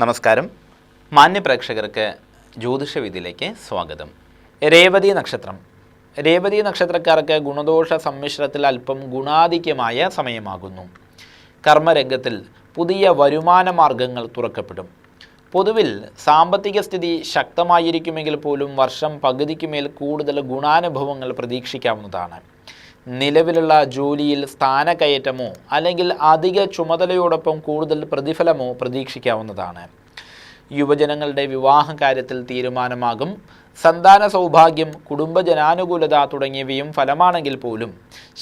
നമസ്കാരം. മാന്യപ്രേക്ഷകർക്ക് ജ്യോതിഷവിധിയിലേക്ക് സ്വാഗതം. രേവതി നക്ഷത്രം. രേവതി നക്ഷത്രക്കാർക്ക് ഗുണദോഷ സമ്മിശ്രത്തിൽ അല്പം ഗുണാധിക്യമായ സമയമാകുന്നു. കർമ്മരംഗത്തിൽ പുതിയ വരുമാന മാർഗങ്ങൾ തുറക്കപ്പെടും. പൊതുവിൽ സാമ്പത്തിക സ്ഥിതി ശക്തമായിരിക്കുമെങ്കിൽ പോലും വർഷം പകുതിക്കുമേൽ കൂടുതൽ ഗുണാനുഭവങ്ങൾ പ്രതീക്ഷിക്കാവുന്നതാണ്. നിലവിലുള്ള ജോലിയിൽ സ്ഥാനക്കയറ്റമോ അല്ലെങ്കിൽ അധിക ചുമതലയോടൊപ്പം കൂടുതൽ പ്രതിഫലമോ പ്രതീക്ഷിക്കാവുന്നതാണ്. യുവജനങ്ങളുടെ വിവാഹം കാര്യത്തിൽ തീരുമാനമാകും. സന്താന സൗഭാഗ്യം കുടുംബജനാനുകൂലത തുടങ്ങിയവയും ഫലമാണെങ്കിൽ പോലും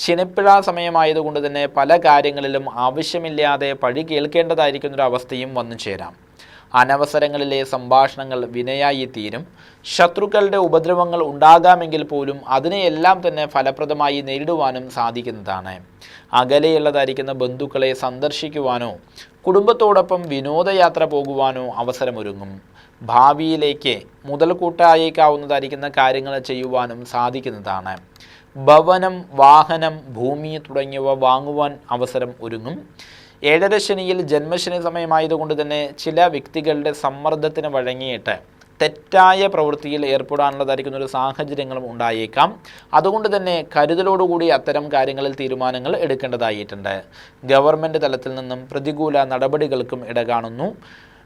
ശനിപ്പിഴ സമയമായതുകൊണ്ട് തന്നെ പല കാര്യങ്ങളിലും ആവശ്യമില്ലാതെ പഴി കേൾക്കേണ്ടതായിരിക്കുന്നൊരവസ്ഥയും വന്നു ചേരാം അനവസരങ്ങളിലെ സംഭാഷണങ്ങൾ വിനയായി തീരും ശത്രുക്കളുടെ ഉപദ്രവങ്ങൾ ഉണ്ടാകാമെങ്കിൽ പോലും അതിനെയെല്ലാം തന്നെ ഫലപ്രദമായി നേരിടുവാനും സാധിക്കുന്നതാണ്. അകലെയുള്ളതായിരിക്കുന്ന ബന്ധുക്കളെ സന്ദർശിക്കുവാനോ കുടുംബത്തോടൊപ്പം വിനോദയാത്ര പോകുവാനോ അവസരമൊരുങ്ങും. ഭാവിയിലേക്ക് മുതൽക്കൂട്ടായേക്കാവുന്നതായിരിക്കുന്ന കാര്യങ്ങൾ ചെയ്യുവാനും സാധിക്കുന്നതാണ്. ഭവനം വാഹനം ഭൂമി തുടങ്ങിയവ വാങ്ങുവാൻ അവസരം ഒരുങ്ങും. ഏഴര ജന്മശനി സമയമായതുകൊണ്ട് തന്നെ ചില വ്യക്തികളുടെ സമ്മർദ്ദത്തിന് വഴങ്ങിയിട്ട് തെറ്റായ പ്രവൃത്തിയിൽ ഏർപ്പെടാനുള്ളതായിരിക്കുന്ന ഒരു സാഹചര്യങ്ങളും ഉണ്ടായേക്കാം. അതുകൊണ്ട് തന്നെ കരുതലോടുകൂടി അത്തരം കാര്യങ്ങളിൽ തീരുമാനങ്ങൾ എടുക്കേണ്ടതായിട്ടുണ്ട്. ഗവൺമെന്റ് തലത്തിൽ നിന്നും പ്രതികൂല നടപടികൾക്കും ഇടകാണുന്നു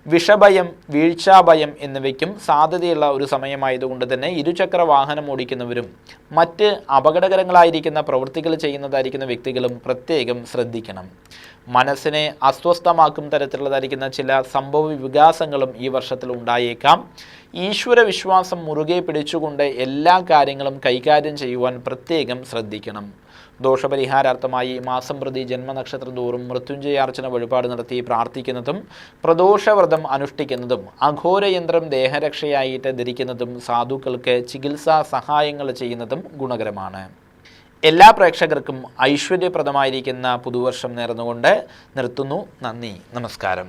വിഷഭയം വീഴ്ചാഭയം എന്നിവയ്ക്കും സാധ്യതയുള്ള ഒരു സമയമായതുകൊണ്ട് തന്നെ ഇരുചക്ര വാഹനം ഓടിക്കുന്നവരും മറ്റ് അപകടകരങ്ങളായിരിക്കുന്ന പ്രവൃത്തികൾ ചെയ്യുന്നതായിരിക്കുന്ന വ്യക്തികളും പ്രത്യേകം ശ്രദ്ധിക്കണം. മനസ്സിനെ അസ്വസ്ഥമാക്കും തരത്തിലുള്ളതായിരിക്കുന്ന ചില സംഭവ വികാസങ്ങളും ഈ വർഷത്തിൽ ഉണ്ടായേക്കാം. ഈശ്വര വിശ്വാസം മുറുകെ പിടിച്ചുകൊണ്ട് എല്ലാ കാര്യങ്ങളും കൈകാര്യം ചെയ്യുവാൻ പ്രത്യേകം ശ്രദ്ധിക്കണം. ദോഷപരിഹാരാർത്ഥമായി മാസം പ്രതി ജന്മനക്ഷത്രം തോറും മൃത്യുഞ്ജയാർച്ചന വഴിപാട് നടത്തി പ്രാർത്ഥിക്കുന്നതും പ്രദോഷവ്രതം വ്രതം അനുഷ്ഠിക്കുന്നതും അഘോരയന്ത്രം ദേഹരക്ഷയായിട്ട് ധരിക്കുന്നതും സാധുക്കൾക്ക് ചികിത്സാ സഹായങ്ങൾ ചെയ്യുന്നതും ഗുണകരമാണ്. എല്ലാ പ്രേക്ഷകർക്കും ഐശ്വര്യപ്രദമായിരിക്കുന്ന പുതുവർഷം നേർന്നുകൊണ്ട് നിർത്തുന്നു. നന്ദി. നമസ്കാരം.